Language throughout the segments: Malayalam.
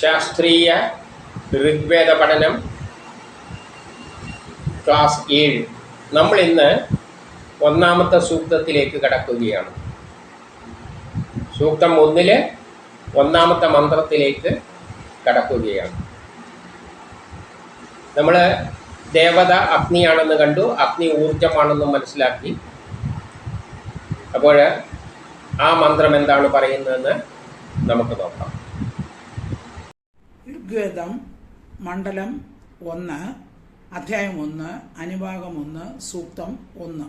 ശാസ്ത്രീയ ഋഗ്വേദ പഠനം ക്ലാസ് ഏഴ്. നമ്മൾ ഇന്ന് ഒന്നാമത്തെ സൂക്തത്തിലേക്ക് കടക്കുകയാണ്. സൂക്തം ഒന്നിൽ ഒന്നാമത്തെ മന്ത്രത്തിലേക്ക് കടക്കുകയാണ്. നമ്മൾ ദേവത അഗ്നിയാണെന്ന് കണ്ടു. അഗ്നി ഊർജമാണെന്ന് മനസ്സിലാക്കി. അപ്പോൾ ആ മന്ത്രം എന്താണ് പറയുന്നതെന്ന് നമുക്ക് നോക്കാം. ഋഗ്വേദം മണ്ഡലം ഒന്ന് അധ്യായം ഒന്ന് അനുഭാഗം ഒന്ന് സൂക്തം ഒന്ന്.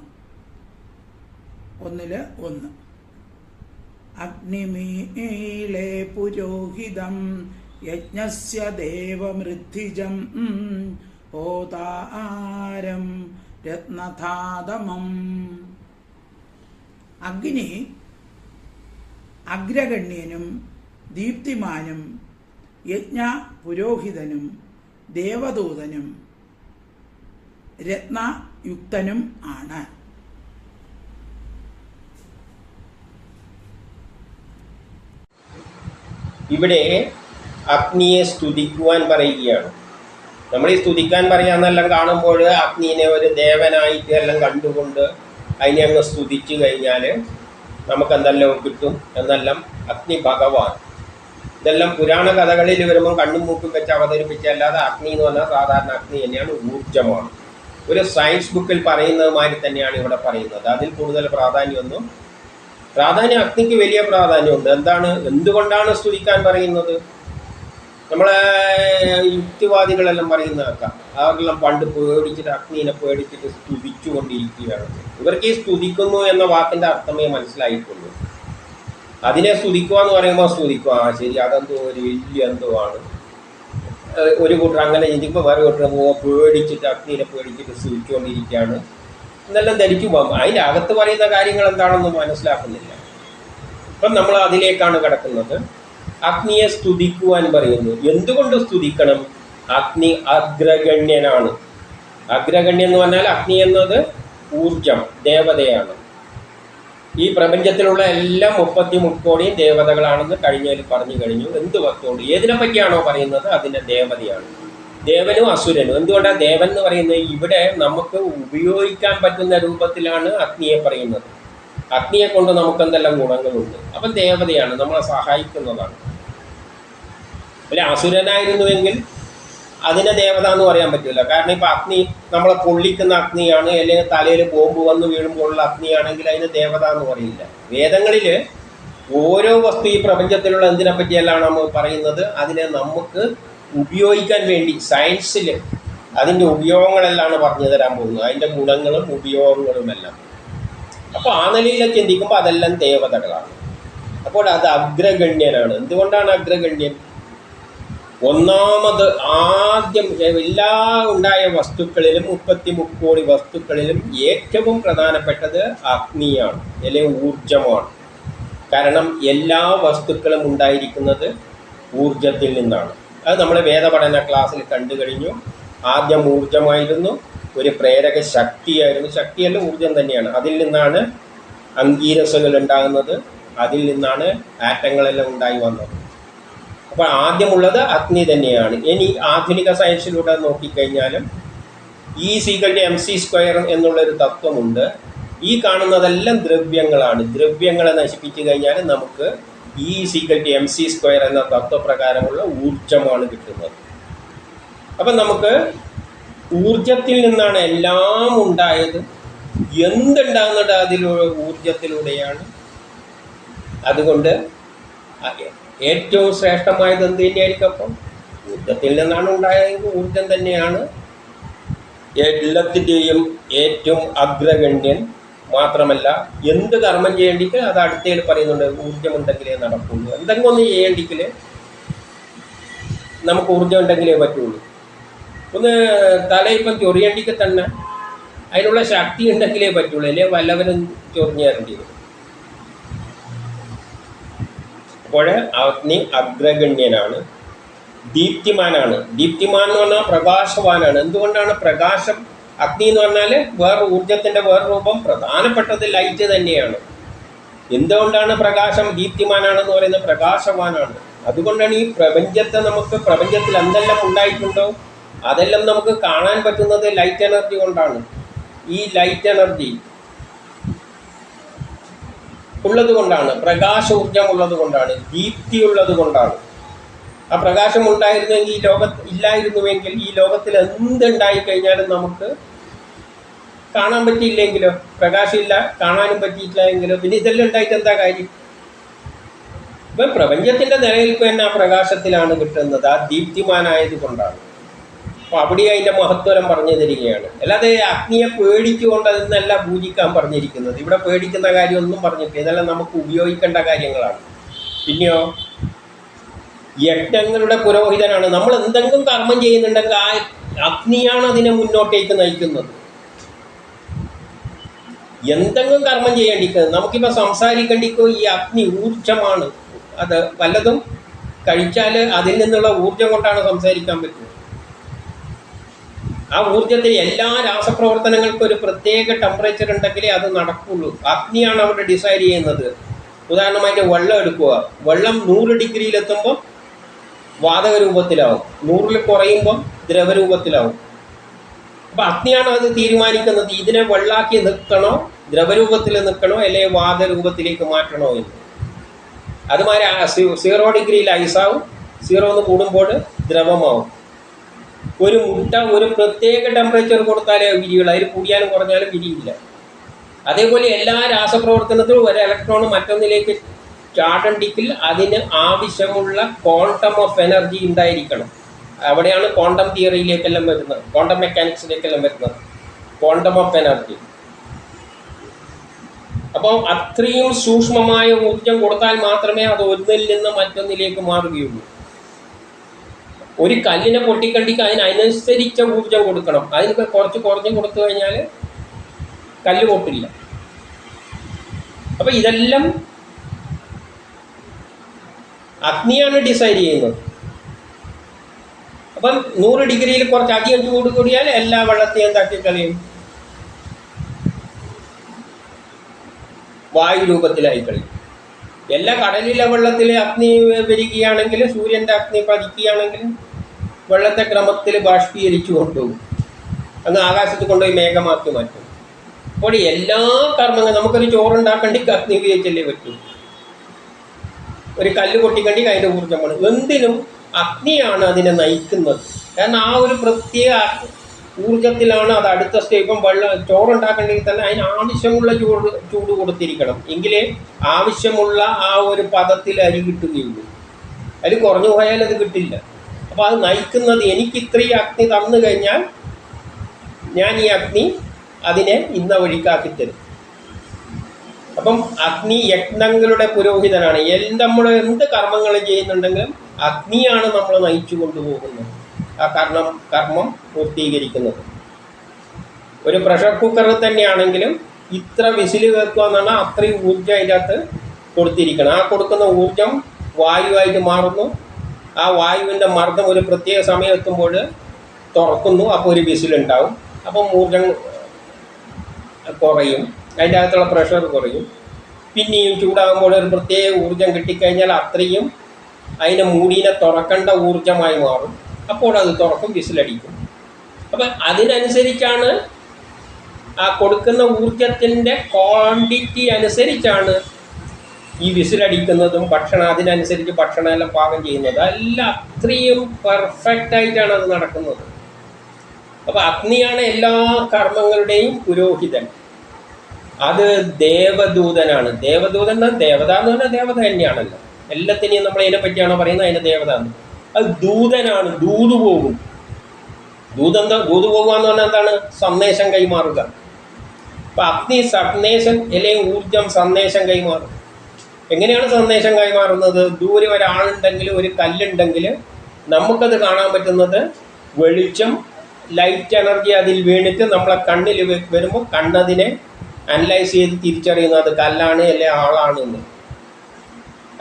ഒന്നിൽ ഒന്ന്. അഗ്നിമീലെ പുരോഹിതം യജ്ഞസ്യ ദേവമൃദ്ധിജം ഓതാരം രത്നധാതമം അഗ്നി അഗ്രഗണ്യനും ദീപ്തിമാനും യജ്ഞ പുരോഹിതനും ദേവദൂതനും രത്നയുക്തനും ആണ്. ഇവിടെ അഗ്നിയെ സ്തുതിക്കുവാൻ പറയുകയാണ്. നമ്മൾ ഈ സ്തുതിക്കാൻ പറയാന്നെല്ലാം കാണുമ്പോൾ അഗ്നിനെ ഒരു ദേവനായിട്ട് എല്ലാം കണ്ടുകൊണ്ട് അതിനെ അങ്ങ് സ്തുതിച്ചു കഴിഞ്ഞാൽ നമുക്ക് എന്തെല്ലാം കിട്ടും? എന്നെല്ലാം അഗ്നി ഭഗവാൻ ഇതെല്ലാം പുരാണ കഥകളിൽ വരുമ്പോൾ കണ്ണും മൂക്കും വെച്ച് അവതരിപ്പിച്ച അല്ലാതെ അഗ്നി എന്ന് പറഞ്ഞാൽ സാധാരണ അഗ്നി തന്നെയാണ് ഊർജമാണ് ഒരു സയൻസ് ബുക്കിൽ പറയുന്നത് മാതിരി തന്നെയാണ് ഇവിടെ പറയുന്നത്. അതിൽ കൂടുതൽ പ്രാധാന്യമൊന്നും പ്രാധാന്യം അഗ്നിക്ക് വലിയ പ്രാധാന്യമുണ്ട്. എന്താണ് എന്തുകൊണ്ടാണ് സ്തുതിക്കാൻ പറയുന്നത്? നമ്മളെ യുക്തിവാദികളെല്ലാം പറയുന്ന കേൾക്കാം. അവരെല്ലാം പണ്ട് പേടിച്ചിട്ട് അഗ്നിനെ പേടിച്ചിട്ട് സ്തുതിച്ചുകൊണ്ടിരിക്കുകയാണ്. ഇവർക്ക് ഈ സ്തുതിക്കുന്നു എന്ന വാക്കിന്റെ അർത്ഥമേ മനസ്സിലായിട്ടുള്ളൂ. അതിനെ സ്തുതിക്കുക എന്ന് പറയുമ്പോൾ സ്തുതിക്കുക ആ ശരി അതെന്തോ ഒരു വലിയ എന്തോ ആണ്. ഒരു കൂട്ടർ അങ്ങനെ ചിന്തിക്കുമ്പോൾ വേറെ കൂട്ടർ പോ പേടിച്ചിട്ട് അഗ്നിനെ പേടിച്ചിട്ട് സ്തുതിച്ചുകൊണ്ടിരിക്കുകയാണ് എന്നെല്ലാം പോകും അതിന്റെ അകത്ത് പറയുന്ന കാര്യങ്ങൾ എന്താണെന്ന് മനസ്സിലാക്കുന്നില്ല. അപ്പം നമ്മൾ അതിലേക്കാണ് കിടക്കുന്നത്. അഗ്നിയെ സ്തുതിക്കുവാൻ പറയുന്നു. എന്തുകൊണ്ട് സ്തുതിക്കണം? അഗ്നി അഗ്രഗണ്യനാണ്. അഗ്രഗണ്യം എന്ന് പറഞ്ഞാൽ അഗ്നി എന്നത് ഊർജം ദേവതയാണ്. ഈ പ്രപഞ്ചത്തിലുള്ള എല്ലാ മുപ്പത്തി മുക്കോടിയും ദേവതകളാണെന്ന് കഴിഞ്ഞതിൽ പറഞ്ഞു കഴിഞ്ഞു. എന്ത് വസ്തുണ്ട് ഏതിനെ പറ്റിയാണോ പറയുന്നത്? അതിന്റെ ദേവതയാണ്. ദേവനും അസുരനും. എന്തുകൊണ്ടാണ് ദേവൻ എന്ന് പറയുന്നത്? ഇവിടെ നമുക്ക് ഉപയോഗിക്കാൻ പറ്റുന്ന രൂപത്തിലാണ് അഗ്നിയെ പറയുന്നത്. അഗ്നിയെ കൊണ്ട് നമുക്ക് എന്തെല്ലാം ഗുണങ്ങളുണ്ട്? അപ്പം ദേവതയാണ് നമ്മളെ സഹായിക്കുന്നതാണ്. അല്ലെ അസുരനായിരുന്നുവെങ്കിൽ അതിനെ ദേവത എന്ന് പറയാൻ പറ്റില്ല കാരണം ഇപ്പം അഗ്നി നമ്മളെ പൊള്ളിക്കുന്ന അഗ്നിയാണ് അല്ലെങ്കിൽ തലയിൽ ബോംബ് വന്ന് വീഴുമ്പോഴുള്ള അഗ്നിയാണെങ്കിൽ അതിന് ദേവത എന്ന് പറയില്ല. വേദങ്ങളിൽ ഓരോ വസ്തു ഈ പ്രപഞ്ചത്തിലുള്ള എന്തിനെ പറ്റിയല്ലാണ് നമ്മൾ പറയുന്നത് അതിനെ നമുക്ക് ഉപയോഗിക്കാൻ വേണ്ടി സയൻസിൽ അതിന്റെ ഉപയോഗങ്ങളെല്ലാം പറഞ്ഞു തരാൻ പോകുന്നത് അതിന്റെ ഗുണങ്ങളും ഉപയോഗങ്ങളും എല്ലാം. അപ്പോൾ ആ നിലയിലൊക്കെ ചിന്തിക്കുമ്പോൾ അതെല്ലാം ദേവതകളാണ്. അപ്പോൾ അത് അഗ്രഗണ്യനാണ്. എന്തുകൊണ്ടാണ് അഗ്രഗണ്യൻ? ഒന്നാമത് ആദ്യം എല്ലാ ഉണ്ടായ വസ്തുക്കളിലും മുപ്പത്തി മുക്കോടി വസ്തുക്കളിലും ഏറ്റവും പ്രധാനപ്പെട്ടത് അഗ്നിയാണ് അല്ലെങ്കിൽ ഊർജമാണ് കാരണം എല്ലാ വസ്തുക്കളും ഉണ്ടായിരിക്കുന്നത് ഊർജത്തിൽ നിന്നാണ്. അത് നമ്മൾ വേദപഠന ക്ലാസ്സിൽ കണ്ടു കഴിഞ്ഞു. ആദ്യം ഊർജമായിരുന്നു ഒരു പ്രേരക ശക്തിയായിരുന്നു. ശക്തിയല്ല ഊർജം തന്നെയാണ്. അതിൽ നിന്നാണ് അങ്കീരസുകൾ ഉണ്ടാകുന്നത് അതിൽ നിന്നാണ് ആറ്റങ്ങളെല്ലാം ഉണ്ടായി വന്നത്. അപ്പോൾ ആദ്യമുള്ളത് അഗ്നി തന്നെയാണ്. ഇനി ആധുനിക സയൻസിലൂടെ നോക്കിക്കഴിഞ്ഞാലും ഈ സീകളുടെ എം സി സ്ക്വയർ എന്നുള്ളൊരു തത്വമുണ്ട്. ഈ കാണുന്നതെല്ലാം ദ്രവ്യങ്ങളാണ്. ദ്രവ്യങ്ങളെ നശിപ്പിച്ചു കഴിഞ്ഞാൽ നമുക്ക് ഈ സീകളുടെ എം സി സ്ക്വയർ എന്ന തത്വപ്രകാരമുള്ള ഊർജമാണ് കിട്ടുന്നത്. അപ്പം നമുക്ക് ഊർജത്തിൽ നിന്നാണ് എല്ലാം ഉണ്ടായത്. എന്തുണ്ടാകുന്നത് അതിലൂടെ? ഊർജത്തിലൂടെയാണ് അതുകൊണ്ട് ഏറ്റവും ശ്രേഷ്ഠമായത് എന്ത് തന്നെയായിരിക്കും അപ്പം? ഊർജത്തിൽ നിന്നാണ് ഉണ്ടായതെങ്കിൽ ഊർജം തന്നെയാണ്. എല്ലാത്തിന്റെയും ഏറ്റവും അഗ്രഗണ്യൻ മാത്രമല്ല എന്ത് കർമ്മം ചെയ്യേണ്ടിക്കൽ അത് അടുത്തേൽ പറയുന്നുണ്ട് ഊർജം ഉണ്ടെങ്കിലേ നടക്കുള്ളൂ. എന്തെങ്കിലും ഒന്ന് ചെയ്യേണ്ടിക്കൽ നമുക്ക് ഊർജം ഉണ്ടെങ്കിലേ പറ്റുള്ളൂ. ഒന്ന് തലയിപ്പം ചൊറിയേണ്ടിക്ക് തന്നെ അതിനുള്ള ശക്തി ഉണ്ടെങ്കിലേ പറ്റുള്ളൂ അല്ലേ? വല്ലവരും ചൊറിഞ്ഞു തരേണ്ടി വരും. അപ്പോൾ അഗ്നി അഗ്രഗണ്യനാണ്. ദീപ്തിമാനാണ്. ദീപ്തിമാൻ എന്ന് പറഞ്ഞാൽ പ്രകാശവാനാണ്. എന്തുകൊണ്ടാണ് പ്രകാശം അഗ്നി എന്ന് പറഞ്ഞാൽ വേറെ ഊർജത്തിന്റെ വേറെ രൂപം പ്രധാനപ്പെട്ടത് ലൈറ്റ് തന്നെയാണ്. എന്തുകൊണ്ടാണ് പ്രകാശം ദീപ്തിമാനാണെന്ന് പറയുന്നത്? പ്രകാശവാനാണ്. അതുകൊണ്ടാണ് ഈ പ്രപഞ്ചത്തെ നമുക്ക് പ്രപഞ്ചത്തിൽ എന്തെല്ലാം ഉണ്ടായിട്ടുണ്ടോ അതെല്ലാം നമുക്ക് കാണാൻ പറ്റുന്നത് ലൈറ്റ് എനർജി കൊണ്ടാണ്. ഈ ലൈറ്റ് എനർജി ഉള്ളത് കൊണ്ടാണ് പ്രകാശ ഊർജം ഉള്ളത് കൊണ്ടാണ് ദീപ്തി ഉള്ളത് കൊണ്ടാണ് ആ പ്രകാശം ഉണ്ടായിരുന്നെങ്കിൽ ഈ ലോകത്ത് ഇല്ലായിരുന്നുവെങ്കിൽ ഈ ലോകത്തിൽ എന്തുണ്ടായി കഴിഞ്ഞാലും നമുക്ക് കാണാൻ പറ്റിയില്ലെങ്കിലോ പ്രകാശമില്ല കാണാനും പറ്റിയിട്ടില്ലെങ്കിലോ പിന്നെ ഇതെല്ലാം ഉണ്ടായിട്ട് എന്താ കാര്യം? ഇപ്പം പ്രപഞ്ചത്തിന്റെ നിലനിൽപ്പ് തന്നെ ആ പ്രകാശത്തിലാണ് കിട്ടുന്നത് ആ ദീപ്തിമാനായത് കൊണ്ടാണ് അപ്പോൾ അവിടെ അതിന്റെ മഹത്വരം പറഞ്ഞു തരികയാണ് അല്ലാതെ അഗ്നിയെ പേടിച്ചുകൊണ്ട് അതിന്നല്ല പൂജിക്കാൻ പറഞ്ഞിരിക്കുന്നത്. ഇവിടെ പേടിക്കുന്ന കാര്യമൊന്നും പറഞ്ഞിട്ടില്ല. ഇതെല്ലാം നമുക്ക് ഉപയോഗിക്കേണ്ട കാര്യങ്ങളാണ്. പിന്നെയോ? യജ്ഞങ്ങളുടെ പുരോഹിതനാണ്. നമ്മൾ എന്തെങ്കിലും കർമ്മം ചെയ്യുന്നുണ്ടെങ്കിൽ ആ അഗ്നിയാണ് അതിനെ മുന്നോട്ടേക്ക് നയിക്കുന്നത്. എന്തെങ്കിലും കർമ്മം ചെയ്യേണ്ടിക്കുന്നത് നമുക്കിപ്പോൾ സംസാരിക്കേണ്ടിക്കോ ഈ അഗ്നി ഊർജമാണ് അത് വല്ലതും കഴിച്ചാൽ അതിൽ നിന്നുള്ള ഊർജം കൊണ്ടാണ് സംസാരിക്കാൻ പറ്റുന്നത്. ആ ഊർജത്തിൽ എല്ലാ രാസപ്രവർത്തനങ്ങൾക്കും ഒരു പ്രത്യേക ടെമ്പറേച്ചർ ഉണ്ടെങ്കിലേ അത് നടക്കുള്ളൂ. അഗ്നിയാണ് അവിടെ ഡിസൈഡ് ചെയ്യുന്നത്. ഉദാഹരണമായിട്ട് വെള്ളം എടുക്കുക. വെള്ളം നൂറ് ഡിഗ്രിയിലെത്തുമ്പോൾ വാതക രൂപത്തിലാവും നൂറിൽ കുറയുമ്പോൾ ദ്രവരൂപത്തിലാവും. അപ്പം അഗ്നിയാണ് അത് തീരുമാനിക്കുന്നത്. ഇതിനെ വെള്ളാക്കി നിൽക്കണോ ദ്രവരൂപത്തിൽ നിൽക്കണോ അല്ലെങ്കിൽ വാതരൂപത്തിലേക്ക് മാറ്റണോ എന്ന്. അതുമാതിരി സീറോ ഡിഗ്രിയിൽ ഐസാവും. സീറോ എന്ന് കൂടുമ്പോൾ ദ്രവമാവും. ഒരു മുട്ട ഒരു പ്രത്യേക ടെമ്പറേച്ചർ കൊടുത്താലേ വിരിയുള്ളൂ. അതിൽ കൂടിയാലും കുറഞ്ഞാലും വിരിയില്ല. അതേപോലെ എല്ലാ രാസപ്രവർത്തനത്തിലും ഒരു ഇലക്ട്രോൺ മറ്റൊന്നിലേക്ക് ചാടണ്ടിക്കിൽ അതിന് ആവശ്യമുള്ള ക്വാണ്ടം ഓഫ് എനർജി ഉണ്ടായിരിക്കണം. അവിടെയാണ് ക്വാണ്ടം തിയറിയിലേക്കെല്ലാം വരുന്നത്. ക്വാണ്ടം മെക്കാനിക്സിലേക്കെല്ലാം വരുന്നത്. ക്വാണ്ടം ഓഫ് എനർജി അപ്പോൾ അത്രയും സൂക്ഷ്മമായ ഊർജം കൊടുത്താൽ മാത്രമേ അത് ഒന്നിൽ നിന്ന് മറ്റൊന്നിലേക്ക് മാറുകയുള്ളൂ. ഒരു കല്ലിനെ പൊട്ടിക്കണ്ടിക്ക് അതിനനുസരിച്ച ഊർജം കൊടുക്കണം. അതിന് കുറച്ച് കുറഞ്ഞ് കൊടുത്തു കഴിഞ്ഞാൽ കല്ല് പൊട്ടില്ല. അപ്പം ഇതെല്ലാം അഗ്നിയാണ് ഡിസൈഡ് ചെയ്യുന്നത്. അപ്പം നൂറ് ഡിഗ്രിയിൽ കുറച്ച് അധികം ചൂട് കൂടിയാൽ എല്ലാ വെള്ളത്തെയും എന്താക്കി കളയും? വായു രൂപത്തിലായി കളയും. എല്ലാ കടലിലെ വെള്ളത്തിലെ അഗ്നി വരികയാണെങ്കിൽ സൂര്യന്റെ അഗ്നി പതിക്കുകയാണെങ്കിൽ വെള്ളത്തെ ക്രമത്തിൽ ബാഷ്പീകരിച്ചു കൊണ്ടുപോകും. അങ്ങ് ആകാശത്ത് കൊണ്ടുപോയി മേഘമാക്കി മാറ്റും. അപ്പോൾ എല്ലാ കർമ്മങ്ങളും നമുക്കൊരു ചോറുണ്ടാക്കണ്ടെങ്കിൽ അഗ്നി ഉപയോഗിച്ചല്ലേ പറ്റൂ. ഒരു കല്ല് പൊട്ടിക്കണ്ടെങ്കിൽ അതിന്റെ ഊർജമാണ് എന്തിനും അഗ്നിയാണ് അതിനെ നയിക്കുന്നത്. കാരണം ആ ഒരു പ്രത്യേക ഊർജത്തിലാണ് അത് അടുത്ത സ്റ്റേപ്പം വെള്ളം ചോറുണ്ടാക്കണമെങ്കിൽ തന്നെ അതിന് ആവശ്യമുള്ള ചൂട് ചൂട് കൊടുത്തിരിക്കണം. എങ്കിലേ ആവശ്യമുള്ള ആ ഒരു പദത്തിൽ അരി കിട്ടുകയുള്ളൂ. അരി കുറഞ്ഞു പോയാൽ അത് കിട്ടില്ല. അപ്പോൾ അത് നയിക്കുന്നത് എനിക്ക് ഇത്രയും അഗ്നി തന്നു കഴിഞ്ഞാൽ ഞാൻ ഈ അഗ്നി അതിനെ ഇന്ന വഴിക്കാക്കി തരും. അപ്പം അഗ്നി യജ്ഞങ്ങളുടെ പുരോഹിതനാണ്. എൽ നമ്മൾ എന്ത് കർമ്മങ്ങൾ ചെയ്യുന്നുണ്ടെങ്കിലും അഗ്നിയാണ് നമ്മൾ നയിച്ചു കൊണ്ടുപോകുന്നത്. ആ കർണം കർമ്മം പൂർത്തീകരിക്കുന്നത്. ഒരു പ്രഷർ കുക്കർ തന്നെയാണെങ്കിലും ഇത്ര വിസിൽ വെക്കുക എന്നാണ് അത്രയും ഊർജം അതിനകത്ത് കൊടുത്തിരിക്കണം. ആ കൊടുക്കുന്ന ഊർജം വായുവായിട്ട് മാറുന്നു. ആ വായുവിന്റെ മർദ്ദം ഒരു പ്രത്യേക സമയം എത്തുമ്പോൾ തുറക്കുന്നു. അപ്പോൾ ഒരു വിസിലുണ്ടാവും അപ്പം ഊർജം കുറയും. അതിന്റെ അകത്തുള്ള പ്രഷർ കുറയും. പിന്നെയും ചൂടാകുമ്പോൾ ഒരു പ്രത്യേക ഊർജം കിട്ടിക്കഴിഞ്ഞാൽ അത്രയും അതിനെ മൂടീനെ തുറക്കേണ്ട ഊർജമായി മാറും. അപ്പോൾ അത് തുറക്കും വിസിലടിക്കും. അപ്പം അതിനനുസരിച്ചാണ് ആ കൊടുക്കുന്ന ഊർജത്തിന്റെ ക്വാണ്ടിറ്റി അനുസരിച്ചാണ് ഈ വിസിലടിക്കുന്നതും ഭക്ഷണം അതിനനുസരിച്ച് ഭക്ഷണം എല്ലാം പാകം ചെയ്യുന്നത്. എല്ലാം അത്രയും പെർഫെക്റ്റ് ആയിട്ടാണ് അത് നടക്കുന്നത്. അപ്പോൾ അഗ്നിയാണ് എല്ലാ കർമ്മങ്ങളുടെയും പുരോഹിതൻ. അത് ദേവദൂതനാണ്. ദേവദൂതൻ ദേവത എന്ന് പറഞ്ഞാൽ ദേവത തന്നെയാണല്ലോ. എല്ലാത്തിനെയും നമ്മൾ അതിനെ പറ്റിയാണോ പറയുന്നത്? അതിനെ ദേവത എന്ന് അത് ദൂതനാണ് ദൂത് പോകും. ദൂതെന്താ? ദൂത് പോകുക എന്ന് പറഞ്ഞാൽ എന്താണ്? സന്ദേശം കൈമാറുക. അപ്പൊ അഗ്നി സന്ദേശം അല്ലെങ്കിൽ ഊർജം സന്ദേശം കൈമാറും. എങ്ങനെയാണ് സന്ദേശം കൈമാറുന്നത്? ദൂരെ ഒരാളുണ്ടെങ്കിൽ ഒരു കല്ലുണ്ടെങ്കിൽ നമുക്കത് കാണാൻ പറ്റുന്നത് വെളിച്ചം ലൈറ്റ് എനർജി അതിൽ വീണിട്ട് നമ്മളെ കണ്ണിൽ വരുമ്പോൾ കണ്ണതിനെ അനലൈസ് ചെയ്ത് തിരിച്ചറിയുന്നത് കല്ലാണ് അല്ലെ ആളാണ് എന്ന്.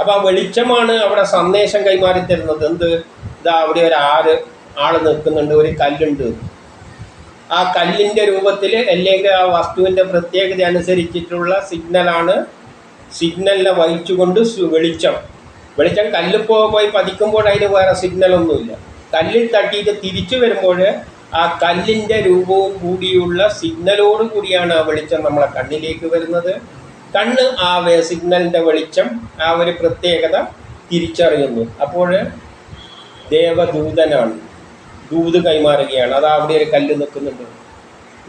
അപ്പോൾ ആ വെളിച്ചമാണ് അവിടെ സന്ദേശം കൈമാറി തരുന്നത്. എന്ത്? ഇതാ അവിടെ ഒരു ആറ് ആൾ നിൽക്കുന്നുണ്ട് ഒരു കല്ലുണ്ട്. ആ കല്ലിന്റെ രൂപത്തിൽ അല്ലെങ്കിൽ ആ വസ്തുവിന്റെ പ്രത്യേകത അനുസരിച്ചിട്ടുള്ള സിഗ്നലാണ് സിഗ്നലിനെ വഹിച്ചുകൊണ്ട് വെളിച്ചം. വെളിച്ചം കല്ല് പോയി പതിക്കുമ്പോൾ അതിന് വേറെ സിഗ്നലൊന്നുമില്ല. കല്ലിൽ തട്ടിയിട്ട് തിരിച്ചു വരുമ്പോൾ ആ കല്ലിന്റെ രൂപവും കൂടിയുള്ള സിഗ്നലോട് കൂടിയാണ് ആ വെളിച്ചം നമ്മളെ കണ്ണിലേക്ക് വരുന്നത്. കണ്ണ് ആ വേ സിഗ്നലിന്റെ വെളിച്ചം ആ ഒരു പ്രത്യേകത തിരിച്ചറിയുന്നു. അപ്പോൾ ദേവദൂതനാണ്. ദൂത് കൈമാറുകയാണ്. അത് അവിടെ ഒരു കല്ല് നിൽക്കുന്നുണ്ട്.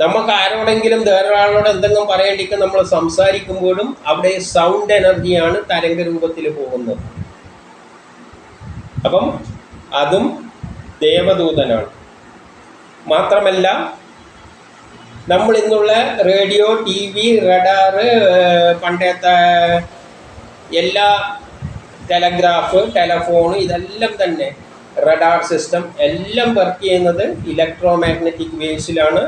നമുക്ക് ആരോടെങ്കിലും വേറൊരാളോട് എന്തെങ്കിലും പറയേണ്ടിക്ക് നമ്മൾ സംസാരിക്കുമ്പോഴും അവിടെ സൗണ്ട് എനർജിയാണ് തരംഗ രൂപത്തിൽ പോകുന്നത്. അപ്പം അതും ദേവദൂതനാണ്. മാത്രമല്ല നമ്മൾ ഇന്നുള്ള റേഡിയോ ടി വി റഡാറ് പണ്ടത്തെ എല്ലാ ടെലഗ്രാഫ് ടെലഫോൺ ഇതെല്ലാം തന്നെ റഡാർ സിസ്റ്റം എല്ലാം വർക്ക് ചെയ്യുന്നത് ഇലക്ട്രോ മാഗ്നറ്റിക് വേവ്സിലാണ്.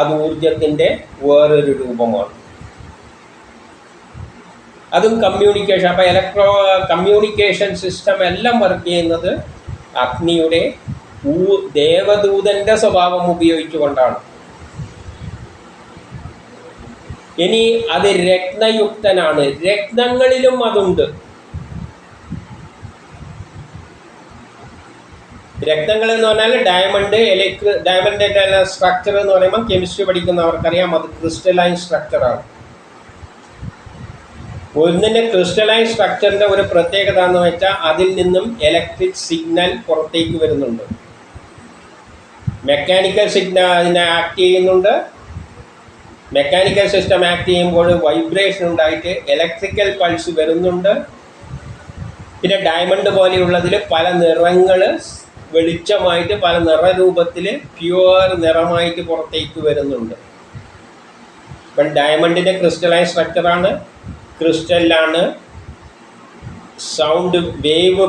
അത് ഊർജത്തിന്റെ വേറൊരു രൂപമാണ്. അതും കമ്മ്യൂണിക്കേഷൻ അപ്പോൾ ഇലക്ട്രോ കമ്മ്യൂണിക്കേഷൻ സിസ്റ്റം എല്ലാം വർക്ക് ചെയ്യുന്നത് അഗ്നിയുടെ ഊ ദേവദൂതന്റെ സ്വഭാവം ഉപയോഗിച്ചുകൊണ്ടാണ്. ഇനി അത് രത്നയുക്തനാണ്. രത്നങ്ങളിലും അതുണ്ട്. രക്തങ്ങൾ എന്ന് പറഞ്ഞാൽ ഡയമണ്ട് ഇലക്ട്രി ഡയമണ്ടിന്റെ സ്ട്രക്ചർ എന്ന് പറയുമ്പോൾ കെമിസ്ട്രി പഠിക്കുന്നവർക്കറിയാം. അത് ക്രിസ്റ്റലൈൻ സ്ട്രക്ചറാണ് ഒന്നിന്റെ ക്രിസ്റ്റലൈൻ സ്ട്രക്ചറിന്റെ ഒരു പ്രത്യേകത എന്ന് വെച്ചാൽ അതിൽ നിന്നും ഇലക്ട്രിക് സിഗ്നൽ പുറത്തേക്ക് വരുന്നുണ്ട്. മെക്കാനിക്കൽ സിഗ്നൽ അതിനെ ആക്ട് ചെയ്യുന്നുണ്ട്. മെക്കാനിക്കൽ സിസ്റ്റം ആക്ട് ചെയ്യുമ്പോൾ വൈബ്രേഷൻ ഉണ്ടായിട്ട് ഇലക്ട്രിക്കൽ പൾസ് വരുന്നുണ്ട്. പിന്നെ ഡയമണ്ട് പോലെയുള്ളതിൽ പല നിറങ്ങൾ വെളിച്ചമായിട്ട് പല നിറരൂപത്തിൽ പ്യുവർ നിറമായിട്ട് പുറത്തേക്ക് വരുന്നുണ്ട്. ഇപ്പം ഡയമണ്ടിന്റെ ക്രിസ്റ്റലൈൻ സ്ട്രക്ചറാണ് ക്രിസ്റ്റലാണ് സൗണ്ട് വേവ്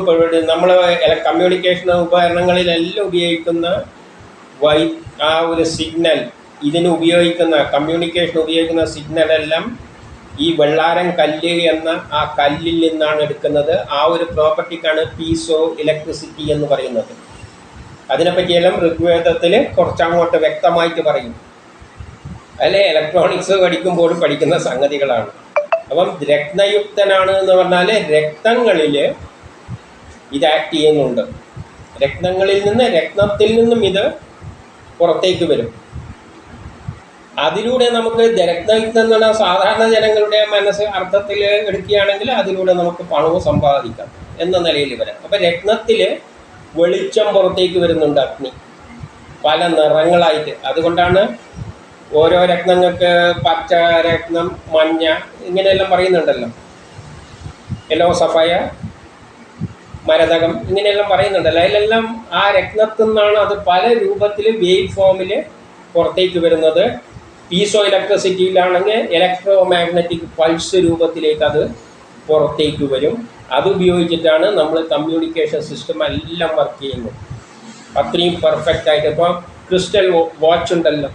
നമ്മൾ കമ്മ്യൂണിക്കേഷൻ ഉപകരണങ്ങളിലെല്ലാം ഉപയോഗിക്കുന്ന വൈ ആ ഒരു സിഗ്നൽ ഇതിന് ഉപയോഗിക്കുന്ന കമ്മ്യൂണിക്കേഷൻ ഉപയോഗിക്കുന്ന സിഗ്നലെല്ലാം ഈ വെള്ളാരം കല്ല് എന്ന ആ കല്ലിൽ നിന്നാണ് എടുക്കുന്നത്. ആ ഒരു പ്രോപ്പർട്ടിക്കാണ് പീസോ ഇലക്ട്രിസിറ്റി എന്ന് പറയുന്നത്. അതിനെപ്പറ്റിയെല്ലാം ഋഗ്വേദത്തിൽ കുറച്ചങ്ങോട്ട് വ്യക്തമായിട്ട് പറയും. അല്ലെ? ഇലക്ട്രോണിക്സ് പഠിക്കുമ്പോൾ പഠിക്കുന്ന സംഗതികളാണ്. അപ്പം രത്നയുക്തനാണ് എന്ന് പറഞ്ഞാൽ രക്തങ്ങളിൽ ഇത് ആക്ട് ചെയ്യുന്നുണ്ട്. രക്തങ്ങളിൽ നിന്ന് രക്തത്തിൽ നിന്നും ഇത് പുറത്തേക്ക് വരും. അതിലൂടെ നമുക്ക് രക്തയുക്തം എന്നുള്ള സാധാരണ ജനങ്ങളുടെ മനസ്സ് അർത്ഥത്തിൽ എടുക്കുകയാണെങ്കിൽ അതിലൂടെ നമുക്ക് പണവും സമ്പാദിക്കാം എന്ന നിലയിൽ വരാം. അപ്പം രത്നത്തിൽ വെളിച്ചം പുറത്തേക്ക് വരുന്നുണ്ട് അഗ്നി. പല നിറങ്ങളായിട്ട്. അതുകൊണ്ടാണ് ഓരോ രത്നങ്ങൾക്ക് പച്ച രത്നം മഞ്ഞ ഇങ്ങനെയെല്ലാം പറയുന്നുണ്ടല്ലോ. യെല്ലോ സഫയ മരതകം ഇങ്ങനെയെല്ലാം പറയുന്നുണ്ടല്ലോ. അതിലെല്ലാം ആ രത്നത്തിൽ നിന്നാണ് അത് പല രൂപത്തിൽ വേവ് ഫോമിൽ പുറത്തേക്ക് വരുന്നത്. പീസോ ഇലക്ട്രിസിറ്റിയിലാണെങ്കിൽ ഇലക്ട്രോ മാഗ്നറ്റിക് പൾസ് രൂപത്തിലേക്ക് അത് പുറത്തേക്ക് വരും. അത് ഉപയോഗിച്ചിട്ടാണ് നമ്മൾ കമ്മ്യൂണിക്കേഷൻ സിസ്റ്റം എല്ലാം വർക്ക് ചെയ്യുന്നത്. അത്രയും പെർഫെക്റ്റ് ആയിട്ട്. ഇപ്പോൾ ക്രിസ്റ്റൽ വാച്ച് ഉണ്ടല്ലോ.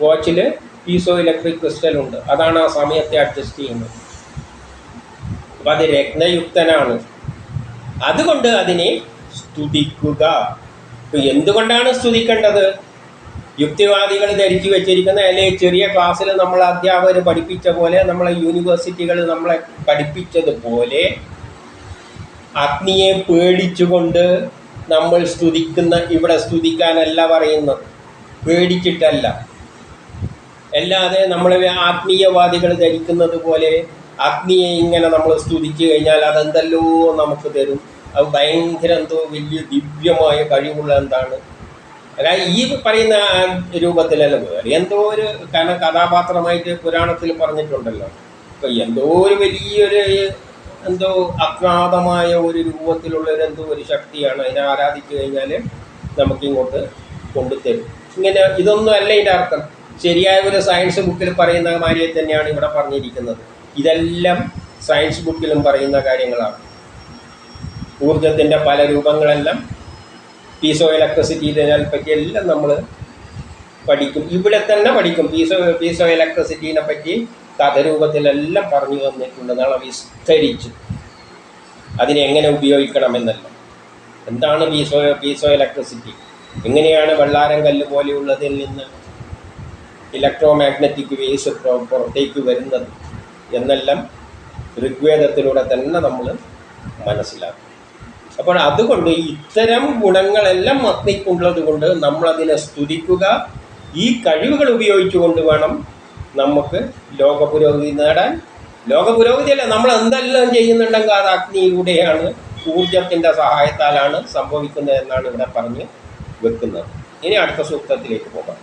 വാച്ചിൽ പീസോ ഇലക്ട്രിക് ക്രിസ്റ്റൽ ഉണ്ട്. അതാണ് ആ സമയത്തെ അഡ്ജസ്റ്റ് ചെയ്യുന്നത്. അപ്പം അത് രത്നയുക്തനാണ്. അതുകൊണ്ട് അതിനെ സ്തുതിക്കുക. എന്തുകൊണ്ടാണ് സ്തുതിക്കേണ്ടത്? യുക്തിവാദികൾ ധരിച്ചു വെച്ചിരിക്കുന്ന അല്ലെങ്കിൽ ചെറിയ ക്ലാസ്സിൽ നമ്മൾ അധ്യാപകർ പഠിപ്പിച്ച പോലെ നമ്മളെ യൂണിവേഴ്സിറ്റികൾ നമ്മളെ പഠിപ്പിച്ചതുപോലെ അഗ്നിയെ പേടിച്ചുകൊണ്ട് നമ്മൾ സ്തുതിക്കുന്ന ഇവിടെ സ്തുതിക്കാനല്ല പറയുന്നത്. പേടിച്ചിട്ടല്ല. അല്ലാതെ നമ്മൾ ആത്മീയവാദികൾ ധരിക്കുന്നത് പോലെ അഗ്നിയെ ഇങ്ങനെ നമ്മൾ സ്തുതിച്ചു കഴിഞ്ഞാൽ അതെന്തല്ലോ നമുക്ക് തരും. അത് ഭയങ്കര എന്തോ വലിയ ദിവ്യമായ കഴിവുള്ള എന്താണ് അതായത് ഈ പറയുന്ന രൂപത്തിലല്ല എന്തോ ഒരു കാരണം കഥാപാത്രമായിട്ട് പുരാണത്തിൽ പറഞ്ഞിട്ടുണ്ടല്ലോ. ഇപ്പൊ എന്തോ ഒരു വലിയൊരു എന്തോ അജ്ഞാതമായ ഒരു രൂപത്തിലുള്ള ഒരു എന്തോ ഒരു ശക്തിയാണ് അതിനെ ആരാധിച്ചു കഴിഞ്ഞാൽ നമുക്കിങ്ങോട്ട് കൊണ്ടുതരും. ഇങ്ങനെ ഇതൊന്നും അല്ല ഇതിന്റെ അർത്ഥം. ശരിയായ ഒരു സയൻസ് ബുക്കിൽ പറയുന്ന മാതിരി തന്നെയാണ് ഇവിടെ പറഞ്ഞിരിക്കുന്നത്. ഇതെല്ലാം സയൻസ് ബുക്കിലും പറയുന്ന കാര്യങ്ങളാണ്. ഊർജത്തിന്റെ പല രൂപങ്ങളെല്ലാം പീസോ ഇലക്ട്രിസിറ്റി ഇതിനെ പറ്റി എല്ലാം നമ്മൾ പഠിക്കും. ഇവിടെ തന്നെ പഠിക്കും. പീസോ പീസോ ഇലക്ട്രിസിറ്റീനെ പറ്റി കഥരൂപത്തിലെല്ലാം പറഞ്ഞു തന്നിട്ടുണ്ട്. നാളെ വിസ്തരിച്ച്. അതിനെ എങ്ങനെ ഉപയോഗിക്കണമെന്നല്ല. എന്താണ് പീസോ പീസോ ഇലക്ട്രിസിറ്റി? എങ്ങനെയാണ് വെള്ളാരം കല്ല് പോലെയുള്ളതിൽ നിന്ന് ഇലക്ട്രോ മാഗ്നറ്റിക് വേവ്സ് പുറത്തേക്ക് വരുന്നത് എന്നെല്ലാം ഋഗ്വേദത്തിലൂടെ തന്നെ നമ്മൾ മനസ്സിലാക്കും. അപ്പോൾ അതുകൊണ്ട് ഇത്തരം ഗുണങ്ങളെല്ലാം അഗ്നിക്കുള്ളത് കൊണ്ട് നമ്മളതിനെ സ്തുതിക്കുക. ഈ കഴിവുകൾ ഉപയോഗിച്ചുകൊണ്ട് വേണം നമുക്ക് ലോക പുരോഗതി നേടാൻ. ലോക പുരോഗതിയല്ല നമ്മൾ എന്തെല്ലാം ചെയ്യുന്നുണ്ടെങ്കിൽ അത് അഗ്നിയിലൂടെയാണ് ഊർജത്തിന്റെ സഹായത്താലാണ് സംഭവിക്കുന്നത് എന്നാണ് ഇവിടെ പറഞ്ഞ് വെക്കുന്നത്. ഇനി അടുത്ത സൂക്തത്തിലേക്ക് പോകാം.